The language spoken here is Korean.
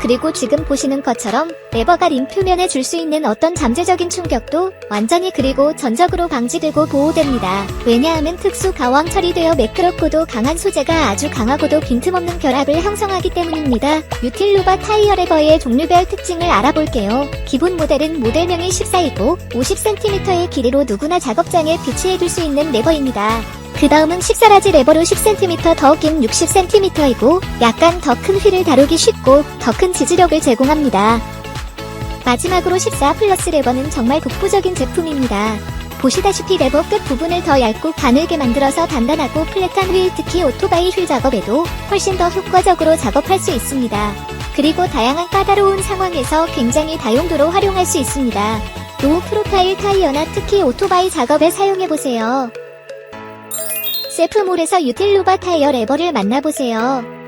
그리고 지금 보시는 것처럼 레버가 림 표면에 줄 수 있는 어떤 잠재적인 충격도 완전히 그리고 전적으로 방지되고 보호됩니다. 왜냐하면 특수 가왕 처리되어 매끄럽고도 강한 소재가 아주 강하고도 빈틈없는 결합을 형성하기 때문입니다. 유틸루바 타이어 레버의 종류별 특징을 알아볼게요. 기본 모델은 모델명이 14이고 50cm의 길이로 누구나 작업장에 비치해둘 수 있는 레버입니다. 그 다음은 14라지 레버로 10cm 더 긴 60cm이고 약간 더 큰 휠을 다루기 쉽고 더 큰 지지력을 제공합니다. 마지막으로 14 플러스 레버는 정말 독보적인 제품입니다. 보시다시피 레버 끝 부분을 더 얇고 가늘게 만들어서 단단하고 플랫한 휠 특히 오토바이 휠 작업에도 훨씬 더 효과적으로 작업할 수 있습니다. 그리고 다양한 까다로운 상황에서 굉장히 다용도로 활용할 수 있습니다. 로우 프로파일 타이어나 특히 오토바이 작업에 사용해보세요. 셀프몰에서 유틸루바 타이어 레버를 만나보세요.